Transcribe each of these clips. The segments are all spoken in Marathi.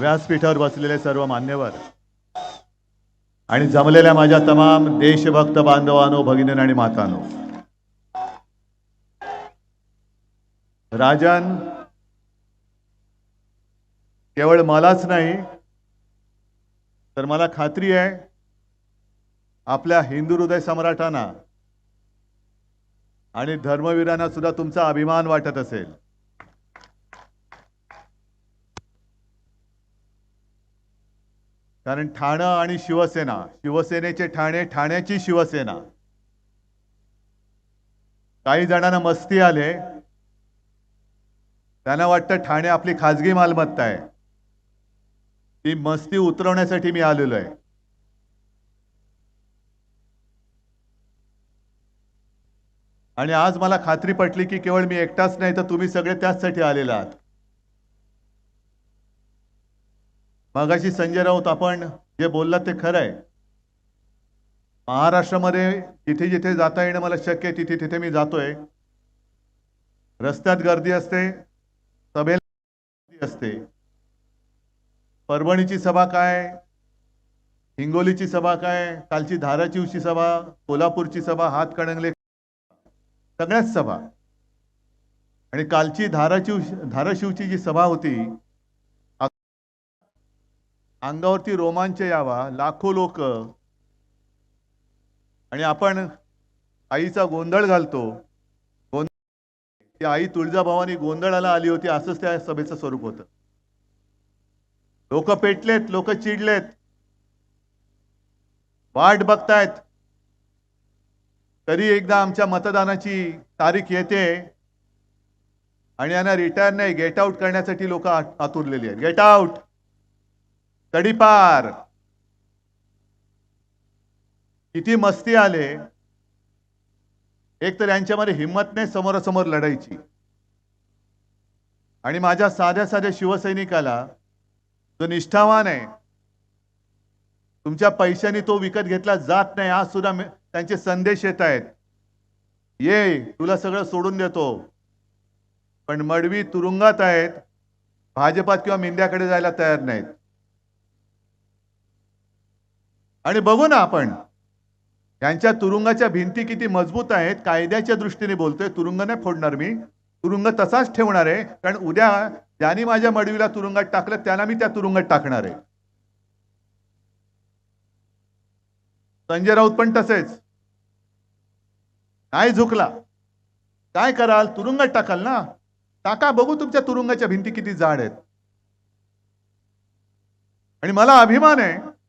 व्यासपीठावर बसलेले सर्व मान्यवर आणि जमलेल्या माझ्या तमाम देशभक्त बांधवांनो भगिनी आणि मातानो राजन केवळ मलाच नाही तर मला खात्री आहे आपल्या हिंदू हृदय सम्राटांना आणि धर्मवीरांना सुद्धा तुमचा अभिमान वाटत असेल. कारण ठाणं आणि शिवसेना शिवसेनेचे ठाणे ठाण्याची शिवसेना. काही जणांना मस्ती आले. त्यांना वाटतं ठाणे आपली खाजगी मालमत्ता आहे. ती मस्ती उतरवण्यासाठी मी आलेलो आहे. आणि आज मला खात्री पटली की केवळ मी एकटाच नाही तर तुम्ही सगळे त्याचसाठी आलेला आहात. मगाशी संजय राऊत आपण जे बोललात ते खरं आहे महाराष्ट्रामध्ये जिथे जिथे जाता येणं मला शक्य आहे तिथे तिथे मी जातोय. रस्त्यात गर्दी असते सभेला गर्दी असते. परभणीची सभा काय? हिंगोलीची सभा काय? कालची धाराशिवची सभा कोल्हापूरची सभा हातकणंगले सगळ्याच सभा. आणि कालची धाराशिव धाराशिवची जी सभा होती अंगावरती रोमांच यावा लाखो लोक. आणि आपण आईचा गोंधळ घालतो. गोंधळ आई तुळजाभवानी गोंधळाला आली होती असंच त्या सभेचं स्वरूप होतं. लोक पेटलेत लोक चिडलेत. वाट बघतायत. तरी एकदा आमच्या मतदानाची तारीख येते. आणि यांना रिटायर नाही गेट आउट करण्यासाठी लोक आतुरलेली आहेत. Get out! तडीपार. किती मस्ती आले. एक तर यांच्यामध्ये हिंमत नाही समोरासमोर लढायची. आणि माझ्या साध्या साध्या शिवसैनिकाला जो निष्ठावान आहे तुमच्या पैशाने तो विकत घेतला जात नाही आज सुद्धा त्यांचे संदेश येत आहेत. ये तुला सगळं सोडून देतो. पण मडवी तुरुंगात आहेत. भाजपात किंवा मेंढ्याकडे जायला तयार नाहीत. आणि बघू ना आपण. यांच्या तुरुंगाच्या भिंती किती मजबूत आहेत कायद्याच्या दृष्टीने बोलतोय. तुरुंग नाही फोडणार मी. तुरुंग तसाच ठेवणार आहे. कारण उद्या ज्यांनी माझ्या मडवीला तुरुंगात टाकलं त्याला मी त्या तुरुंगात टाकणार आहे. संजय राऊत पण तसेच. नाही झुकला. काय कराल? तुरुंगात टाकाल ना. टाका बघू तुमच्या तुरुंगाच्या भिंती किती जाड आहेत. आणि मला अभिमान आहे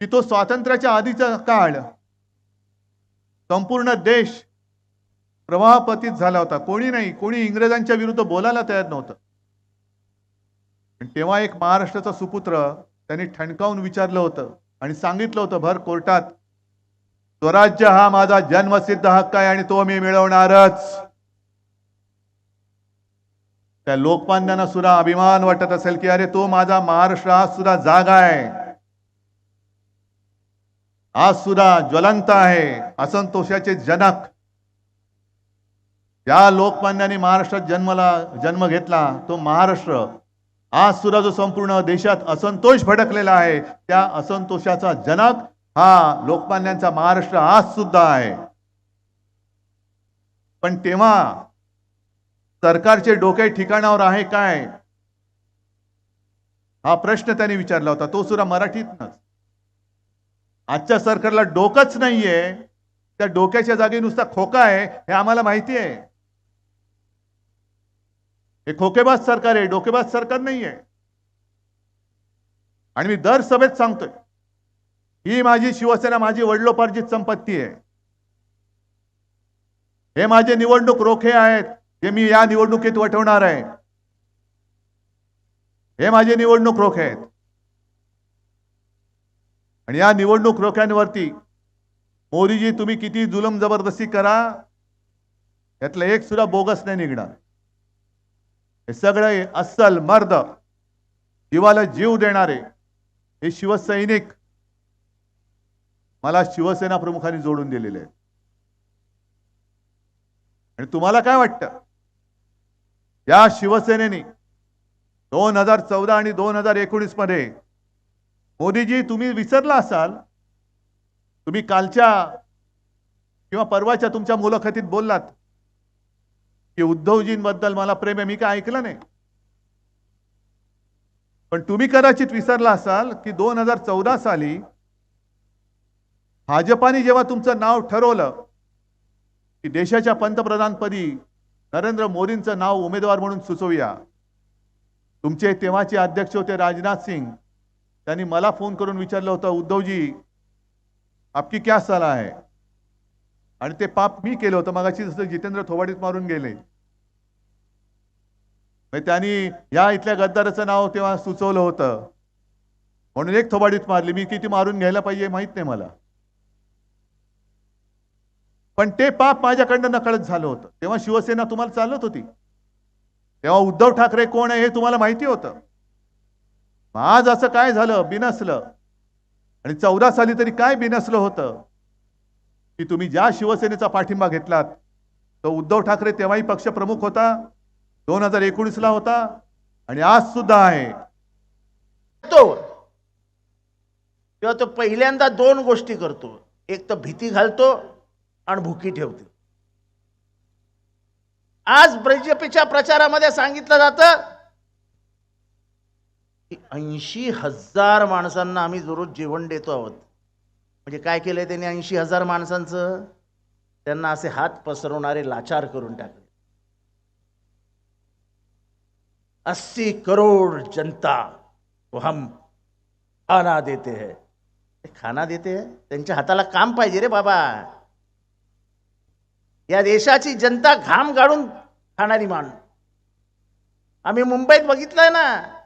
की तो स्वातंत्र्याच्या आधीचा काळ. संपूर्ण देश प्रवाहपतीत झाला होता. कोणी नाही कोणी इंग्रजांच्या विरुद्ध बोलायला तयार नव्हतं. पण तेव्हा एक महाराष्ट्राचा सुपुत्र त्यांनी ठणकावून विचारलं होतं आणि सांगितलं होतं भर कोर्टात स्वराज्य हा माझा जन्मसिद्ध हक्क आहे आणि तो मी मिळवणारच. त्या लोकमान्यांना सुद्धा अभिमान वाटत असेल की अरे तो माझा महाराष्ट्र हा सुद्धा जागा आहे. आज सुद्धा ज्वलंत आहे. असंतोषाचे जनक. ज्या लोकमान्याने महाराष्ट्रात जन्मला जन्म घेतला तो महाराष्ट्र. आज सुद्धा जो संपूर्ण देशात असंतोष भडकलेला आहे त्या असंतोषाचा जनक हा लोकमान्यांचा महाराष्ट्र आज सुद्धा आहे. पण तेव्हा सरकारचे डोके ठिकाणावर आहे काय? हा प्रश्न त्यांनी विचारला होता. तो सुद्धा मराठीतनच. आजच्या सरकारला डोकंच नाहीये. त्या डोक्याच्या जागी नुसता खोका आहे हे आम्हाला माहिती आहे. हे खोकेबाज सरकार आहे डोकेबाज सरकार नाहीये. आणि मी दर सभेत सांगतोय ही माझी शिवसेना माझी वडिलोपार्जित संपत्ती आहे. हे माझे निवडणूक रोखे आहेत जे मी या निवडणुकीत वठवणार आहे. हे माझे निवडणूक रोखे आहेत. आणि या निवडणूक रोख्यांवरती मोदीजी तुम्ही किती जुलम जबरदस्ती करा यातलं एक सुद्धा बोगस नाही निघणार. हे सगळे अस्सल मर्द जीवाला जीव देणारे हे शिवसैनिक मला शिवसेना प्रमुखांनी जोडून दिलेले आहेत. आणि तुम्हाला काय वाटतं? या शिवसेनेने दोन हजार चौदा आणि दोन हजार एकोणीसमध्ये मोदीजी तुम्ही विसरला असाल तुम्ही कालच्या किंवा परवाच्या तुमच्या मुलाखतीत बोललात की उद्धवजींबद्दल मला प्रेम आहे मी काय ऐकलं नाही. पण तुम्ही कदाचित विसरला असाल की दोन हजार चौदा साली भाजपाने जेव्हा तुमचं नाव ठरवलं की देशाच्या पंतप्रधानपदी नरेंद्र मोदींचं नाव उमेदवार म्हणून सुचवूया तुमचे तेव्हाचे अध्यक्ष होते राजनाथ सिंग. त्यांनी मला फोन करून विचारलं होतं उद्धवजी आपकी क्या झाला आहे आणि ते पाप मी केलं होतं. मगाशी जसं जितेंद्र थोबाडीत मारून गेले. त्यांनी या इथल्या गद्दाराचं नाव तेव्हा सुचवलं होतं. म्हणून एक थोबाडीत मारली. मी किती मारून घ्यायला पाहिजे माहीत नाही मला. पण ते पाप माझ्याकडनं नकळत झालं होतं. तेव्हा शिवसेना तुम्हाला चालत होती. तेव्हा उद्धव ठाकरे कोण आहे हे तुम्हाला माहिती होतं. आज असं काय झालं? बिनसलं. आणि चौदा साली तरी काय बिनसलं होतं? की तुम्ही ज्या शिवसेनेचा पाठिंबा घेतलात तो उद्धव ठाकरे तेव्हाही पक्षप्रमुख होता दोन हजार एकोणीसला होता आणि आज सुद्धा आहे. तो. तेव्हा तो पहिल्यांदा दोन गोष्टी करतो. एक तर भीती घालतो आणि भुकी ठेवतो. आज बीजेपीच्या प्रचारामध्ये सांगितलं जातं ऐंशी हजार माणसांना आम्ही दररोज जेवण देतो आहोत. म्हणजे काय केलंय त्यांनी ऐंशी हजार माणसांचं? त्यांना असे हात पसरवणारे लाचार करून टाकले. अस्सी करोड़ जनता को हम खाना देते है. ते खाना देते है? त्यांच्या हाताला काम पाहिजे रे बाबा. या देशाची जनता घाम गाळून खाणारी मान आम्ही मुंबईत बघितलंय ना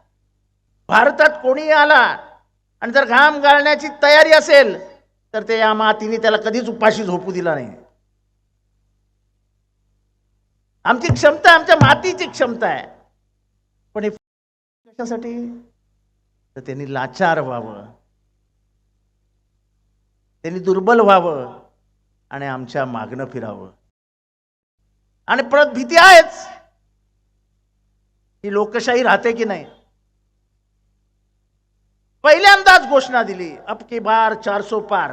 भारतात कोणी आला आणि जर घाम गाळण्याची तयारी असेल तर ते या मातीने त्याला कधीच उपाशी झोपू दिला नाही. आमची क्षमता आमच्या मातीची क्षमता आहे. पण हे कशासाठी? तर त्यांनी लाचार व्हावं. त्यांनी दुर्बल व्हावं आणि आमच्या मागणं फिरावं. आणि परत भीती आहेच. ही लोकशाही राहते की नाही? पहिल्यांदाच घोषणा दिली. अबकी बार चारसो पार.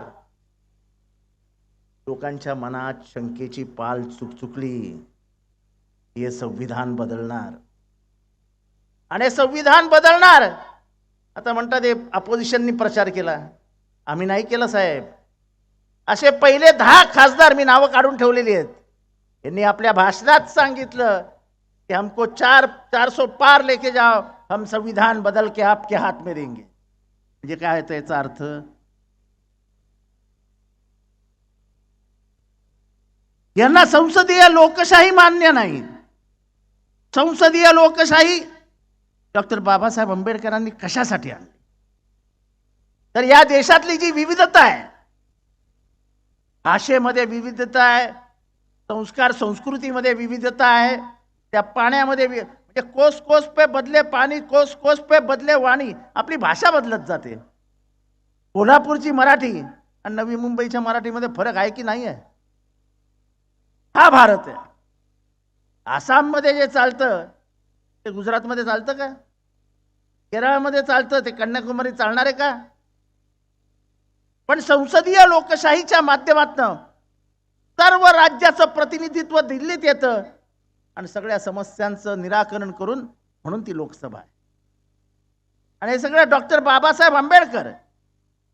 लोकांच्या मनात शंकेची पाल चुकचुकली हे संविधान बदलणार. आणि संविधान बदलणार. आता म्हणतात हे अपोजिशननी प्रचार केला. आम्ही नाही केलं साहेब. असे पहिले दहा खासदार मी नावं काढून ठेवलेली आहेत. यांनी आपल्या भाषणात सांगितलं की हमको चार चारसो पार लेके जाओ. हम संविधान बदल के आपके हाथ में देंगे. म्हणजे काय होतं याचा अर्थ? यांना संसदीय लोकशाही मान्य नाही. संसदीय लोकशाही डॉक्टर बाबासाहेब आंबेडकरांनी कशासाठी आणली? तर या देशातली जी विविधता आहे भाषेमध्ये विविधता आहे संस्कार संस्कृतीमध्ये विविधता आहे त्या पाण्यामध्ये वि- म्हणजे कोस कोस पे बदले पाणी कोस कोस पे बदले वाणी. आपली भाषा बदलत जाते. कोल्हापूरची मराठी आणि नवी मुंबईच्या मराठीमध्ये फरक आहे की नाही आहे हा भारत आहे. आसाममध्ये जे चालतं ते गुजरातमध्ये चालतं का? केरळमध्ये चालतं ते कन्याकुमारी चालणार आहे का? पण संसदीय लोकशाहीच्या माध्यमातनं सर्व राज्याचं प्रतिनिधित्व दिल्लीत येतं. आणि सगळ्या समस्यांचं निराकरण करून म्हणून ती लोकसभा आहे. आणि हे सगळं डॉक्टर बाबासाहेब आंबेडकर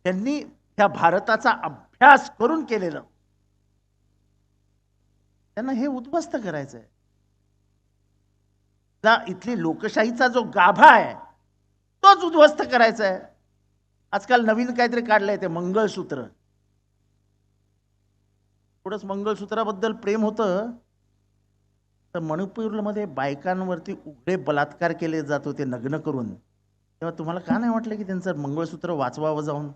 यांनी त्या भारताचा अभ्यास करून केलेलं. त्यांना हे उद्ध्वस्त करायचं आहे इथली लोकशाहीचा जो गाभा आहे तोच उद्ध्वस्त करायचा आहे आजकाल नवीन काहीतरी काढलंय ते मंगळसूत्र. थोडंच मंगळसूत्राबद्दल प्रेम होतं तर मणिपूरमध्ये बायकांवरती उघडे बलात्कार केले जात होते नग्न करून. तेव्हा तुम्हाला का नाही वाटलं की त्यांचं मंगळसूत्र वाचवावं जाऊन?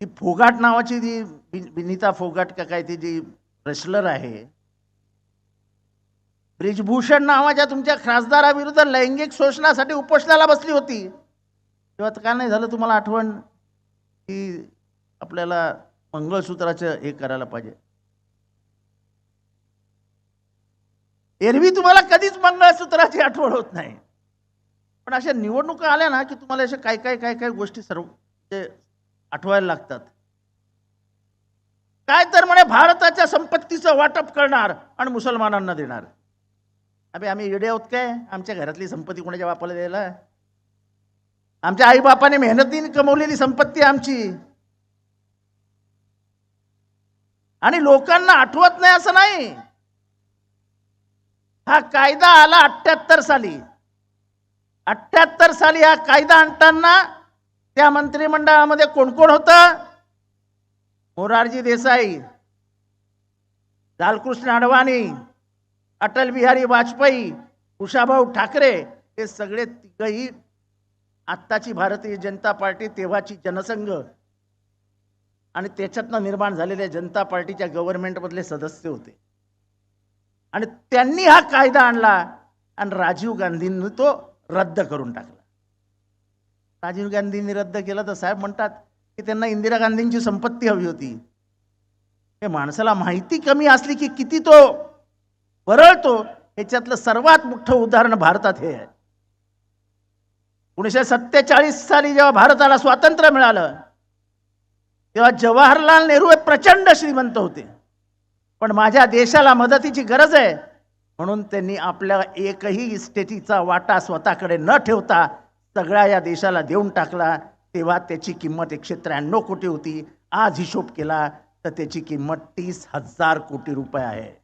ती फोगाट नावाची जी विनिता फोगाट का काय ती जी रेसलर आहे. ब्रिजभूषण नावाच्या तुमच्या खासदाराविरुद्ध लैंगिक शोषणासाठी उपोषणाला बसली होती. तेव्हा काय का नाही झालं तुम्हाला आठवण की आपल्याला मंगळसूत्राचं हे करायला पाहिजे? एरवी तुम्हाला कधीच मंगळसूत्राची आठवण होत नाही. पण अशा निवडणुका आल्या ना की तुम्हाला अशा काय काय काय काय गोष्टी सर्व ते आठवायला लागतात. काय तर म्हणे भारताच्या संपत्तीचं वाटप करणार आणि मुसलमानांना देणार. अबे आम्ही येडे आहोत काय? आमच्या घरातली संपत्ती कोणाच्या बापाला द्यायला? आमच्या आईबापाने मेहनतीने कमवलेली संपत्ती आमची. आणि लोकांना आठवत नाही असं नाही. हा कायदा आला अठ्याहत्तर साली. अठ्याहत्तर साली हा कायदा आणताना त्या मंत्रिमंडळामध्ये कोण कोण होतं? मोरारजी देसाई लालकृष्ण अडवाणी अटल बिहारी वाजपेयी उषाभाऊ ठाकरे हे सगळे तिघही आत्ताची भारतीय जनता पार्टी तेव्हाची जनसंघ आणि त्याच्यातनं निर्माण झालेल्या जनता पार्टीच्या गव्हर्नमेंटमधले सदस्य होते. आणि त्यांनी हा कायदा आणला आणि राजीव गांधींनी तो रद्द करून टाकला. राजीव गांधींनी रद्द केला तर साहेब म्हणतात की त्यांना इंदिरा गांधींची संपत्ती हवी होती. हे माणसाला माहिती कमी असली की किती तो वरळतो. ह्याच्यातलं सर्वात मोठं उदाहरण भारतात हे आहे. एकोणीसशे सत्तेचाळीस साली जेव्हा भारताला स्वातंत्र्य मिळालं तेव्हा जवाहरलाल नेहरू हे प्रचंड श्रीमंत होते. पण माझ्या देशाला मदतीची गरज आहे. म्हणून त्यांनी आपल्या एकही इस्टेटीचा वाटा स्वतःकडे न ठेवता सगळ्या या देशाला देऊन टाकला. तेव्हा त्याची किंमत एकशे त्र्याण्णव कोटी होती. आज हिशोब केला तर त्याची किंमत तीस हजार कोटी रुपये आहे.